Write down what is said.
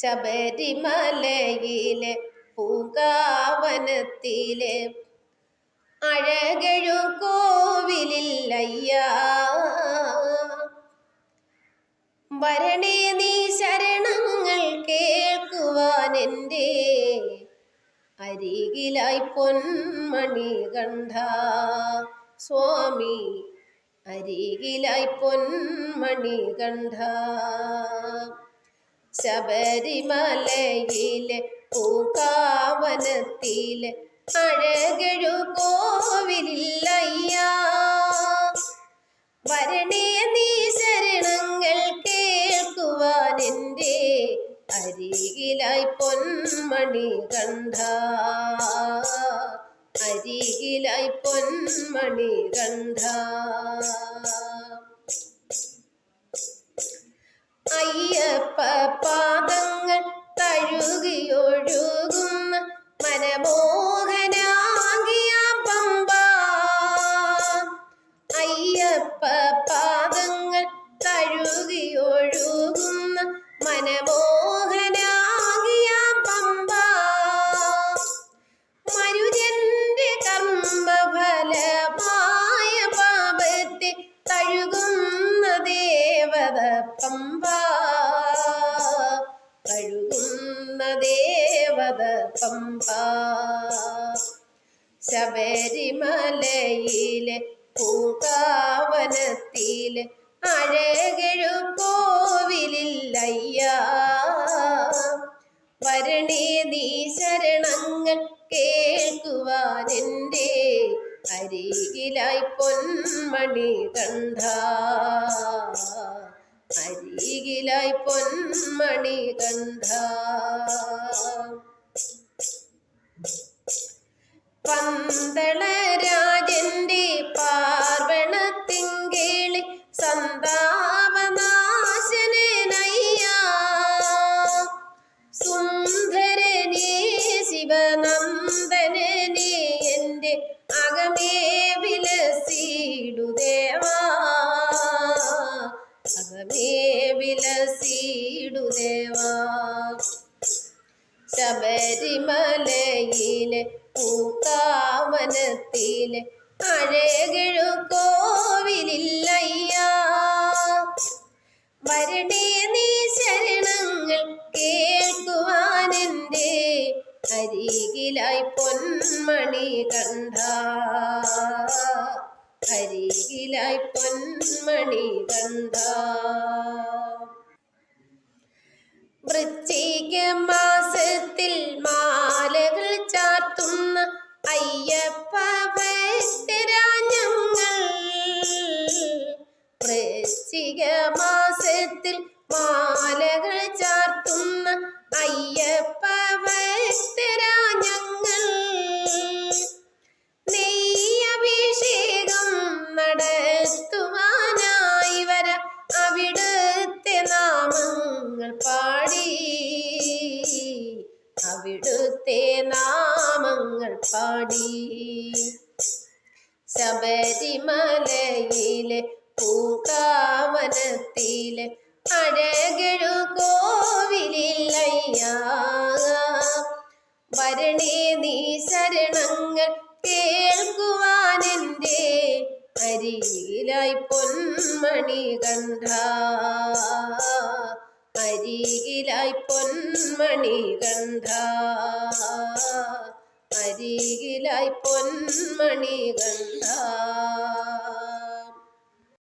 ശബരിമലയിലെ പൂങ്കാവനത്തിലെ അഴകഴു കോവിലില്ലയ്യ. വരണേ നീ ശരണങ്ങൾ കേൾക്കുവാൻ എന്റെ അരികിലായി പൊന്മണി കണ്ട സ്വാമി അരികിലായി പൊന്മണി കണ്ട ശബരിമലയിലെ പൂക്കാവനത്തിലെ അഴകഴു കോവിലില്ലയ്യ. വരണേ നീ ശരണങ്ങൾ കേൾക്കുവാൻ എന്റെ അരികിലായി പൊന്മണി കണ്ട. അരികിലായി പൊന്മണി കണ്ട. അയ്യപ്പ പാദങ്ങൾ തഴുകിയൊഴുകുന്ന മനമോഹനാകിയ പമ്പ. അയ്യപ്പ പാദങ്ങൾ തഴുകിയൊഴുകുന്ന മനമോഹനാകിയ പമ്പ. മരുജന്റെ കർമ്മഫലമായ പാപത്തെ തഴുകുന്ന പമ്പ കഴുകുന്ന ദേവത പമ്പ ശബരിമലയിലെ പൂങ്കാവനത്തിലെ അഴകഴു കോവിലില്ലയ്യ വരണേ നീ ശരണങ്ങൾ കേൾക്കുവാനെന്റെ അരികിലായി പൊന്മണി കണ്ട. പൊന്മണി കണ്ട. പന്തളരാജന്റെ ശബരിമലയിലെ പൂക്കാവനത്തിലെ അഴകിഴു കോവിലില്ലയ്യ. വരണേ നീ ശരണങ്ങൾ കേൾക്കുവാനെന്റെ അരികിലായി പൊന്മണി കണ്ട. അരികിലായി പൊന്മണി കണ്ട വൃശ്ചിക മാസത്തിൽ മാലകൾ ചാർത്തുന്ന അയ്യപ്പ ഭക്തരാഞ്ഞങ്ങൾ വൃശ്ചിക മാസത്തിൽ അവിടുത്തെ നാമങ്ങൾ പാടി. ശബരിമലയിലെ പൂങ്കാവനത്തിലെ അഴകഴു കോവിലില്ലയ്യ. വരണേ നീ ശരണങ്ങൾ കേൾക്കുവാൻ അരിയിലായി പൊന്മണി കണ്ട. അരികിലായി പൊന്മണി കണ്ട അരികിലായി പൊന്മണി കണ്ട